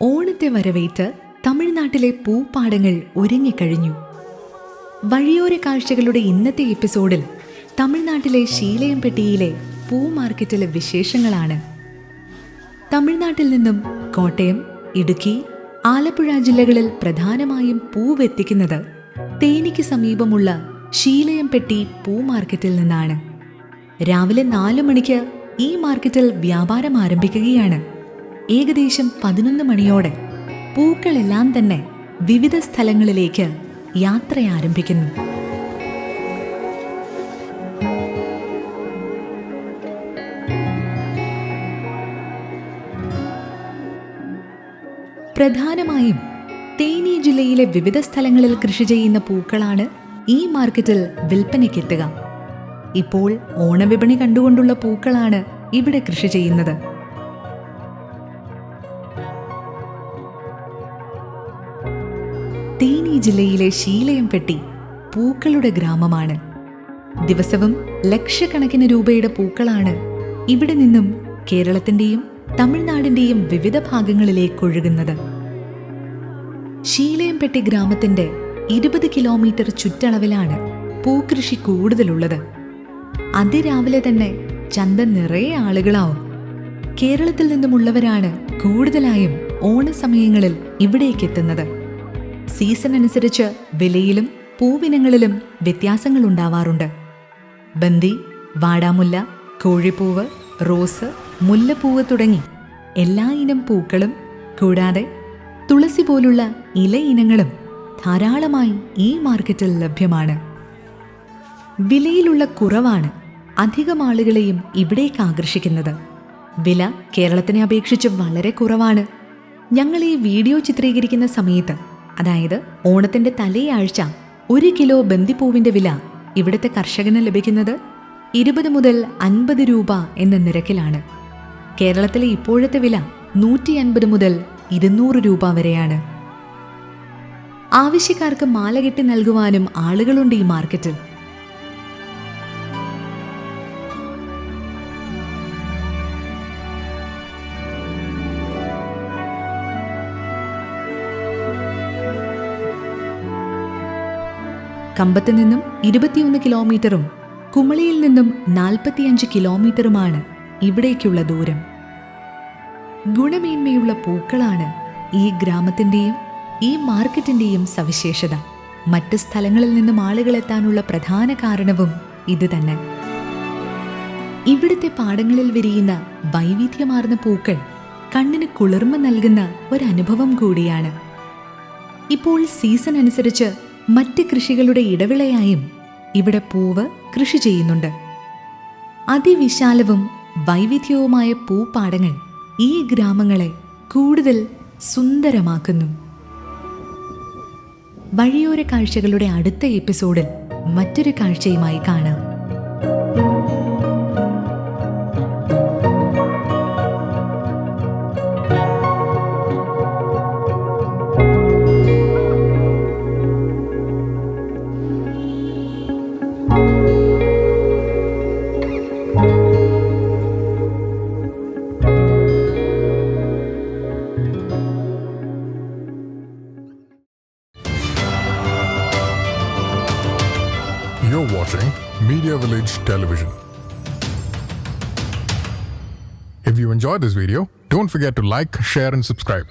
ഓണത്തെ വരവേറ്റ് തമിഴ്നാട്ടിലെ പൂപ്പാടങ്ങൾ ഒരുങ്ങിക്കഴിഞ്ഞു. വഴിയോര കാഴ്ചകളുടെ ഇന്നത്തെ എപ്പിസോഡിൽ തമിഴ്നാട്ടിലെ ശീലയംപെട്ടിയിലെ പൂ മാർക്കറ്റിലെ വിശേഷങ്ങളാണ്. തമിഴ്നാട്ടിൽ നിന്നും കോട്ടയം ഇടുക്കി ആലപ്പുഴ ജില്ലകളിൽ പ്രധാനമായും പൂവെത്തിക്കുന്നത് തേനിക്ക് സമീപമുള്ള ശീലയംപെട്ടി പൂ മാർക്കറ്റിൽ നിന്നാണ്. രാവിലെ നാലു മണിക്ക് ഈ മാർക്കറ്റിൽ വ്യാപാരം ആരംഭിക്കുകയാണ്. ഏകദേശം പതിനൊന്ന് മണിയോടെ പൂക്കളെല്ലാം തന്നെ വിവിധ സ്ഥലങ്ങളിലേക്ക് യാത്ര ആരംഭിക്കുന്നു പ്രധാനമായും തേനി ജില്ലയിലെ വിവിധ സ്ഥലങ്ങളിൽ കൃഷി ചെയ്യുന്ന പൂക്കളാണ് ഈ മാർക്കറ്റിൽ വിൽപ്പനയ്ക്കെത്തുക. ഇപ്പോൾ ഓണവിപണി കണ്ടുകൊണ്ടുള്ള പൂക്കളാണ് ഇവിടെ കൃഷി ചെയ്യുന്നത്. തേനി ജില്ലയിലെ ശീലയംപെട്ടി പൂക്കളുടെ ഗ്രാമമാണ്. ദിവസവും ലക്ഷക്കണക്കിന് രൂപയുടെ പൂക്കളാണ് ഇവിടെ നിന്നും കേരളത്തിന്റെയും തമിഴ്നാടിന്റെയും വിവിധ ഭാഗങ്ങളിലേക്ക് ഒഴുകുന്നത്. ശീലയംപെട്ടി ഗ്രാമത്തിന്റെ ഇരുപത് കിലോമീറ്റർ ചുറ്റളവിലാണ് പൂക്കൃഷി കൂടുതലുള്ളത്. അതിരാവിലെ തന്നെ ചന്ത നിറയെ ആളുകളാവും. കേരളത്തിൽ നിന്നുമുള്ളവരാണ് കൂടുതലായും ഓണസമയങ്ങളിൽ ഇവിടേക്ക് എത്തുന്നത് സീസൺ അനുസരിച്ച് വിലയിലും പൂവിനങ്ങളിലും വ്യത്യാസങ്ങൾ ഉണ്ടാവാറുണ്ട്. ബന്ദി വാടാമുല്ല കോഴിപ്പൂവ് റോസ് മുല്ലപ്പൂവ് തുടങ്ങി എല്ലാ ഇനം പൂക്കളും കൂടാതെ തുളസി പോലുള്ള ഇല ഇനങ്ങളും ധാരാളമായി ഈ മാർക്കറ്റിൽ ലഭ്യമാണ്. വിലയിലുള്ള കുറവാണ് അധികം ആളുകളെയും ഇവിടേക്ക് ആകർഷിക്കുന്നത്. വില കേരളത്തിനെ അപേക്ഷിച്ച് വളരെ കുറവാണ്. ഞങ്ങൾ ഈ വീഡിയോ ചിത്രീകരിക്കുന്ന സമയത്ത് അതായത് ഓണത്തിന്റെ തലേയാഴ്ച ഒരു കിലോ ബന്ദിപ്പൂവിന്റെ വില ഇവിടുത്തെ കർഷകന് ലഭിക്കുന്നത് ഇരുപത് മുതൽ അൻപത് രൂപ എന്ന നിരക്കിലാണ്. കേരളത്തിലെ ഇപ്പോഴത്തെ വില നൂറ്റി അൻപത് മുതൽ ഇരുന്നൂറ് രൂപ വരെയാണ്. ആവശ്യക്കാർക്ക് മാല കെട്ടി നൽകുവാനും ആളുകളുണ്ട് ഈ മാർക്കറ്റിൽ. കമ്പത്ത് നിന്നും ഇരുപത്തിയൊന്ന് കിലോമീറ്ററും കുമളിയിൽ നിന്നും നാൽപ്പത്തിയഞ്ച് കിലോമീറ്ററുമാണ് ഇവിടേക്കുള്ള ദൂരം. ഗുണമേന്മയുള്ള പൂക്കളാണ് ഈ ഗ്രാമത്തിന്റെയും ഈ മാർക്കറ്റിന്റെയും സവിശേഷത. മറ്റ് സ്ഥലങ്ങളിൽ നിന്നും ആളുകൾ എത്താനുള്ള പ്രധാന കാരണവും ഇത് തന്നെ. ഇവിടുത്തെ പാടങ്ങളിൽ വിരിയുന്ന വൈവിധ്യമാർന്ന പൂക്കൾ കണ്ണിന് കുളിർമ നൽകുന്ന ഒരനുഭവം കൂടിയാണ്. ഇപ്പോൾ സീസൺ അനുസരിച്ച് മറ്റ് കൃഷികളുടെ ഇടവിളയായും ഇവിടെ പൂവ് കൃഷി ചെയ്യുന്നുണ്ട്. അതിവിശാലവും വൈവിധ്യവുമായ പൂപ്പാടങ്ങൾ ഈ ഗ്രാമങ്ങളെ കൂടുതൽ സുന്ദരമാക്കുന്നു. വഴിയോര കാഴ്ചകളുടെ അടുത്ത എപ്പിസോഡിൽ മറ്റൊരു കാഴ്ചയുമായി കാണാം. Watching Media Village Television. If you enjoyed this video, don't forget to like, share, and subscribe.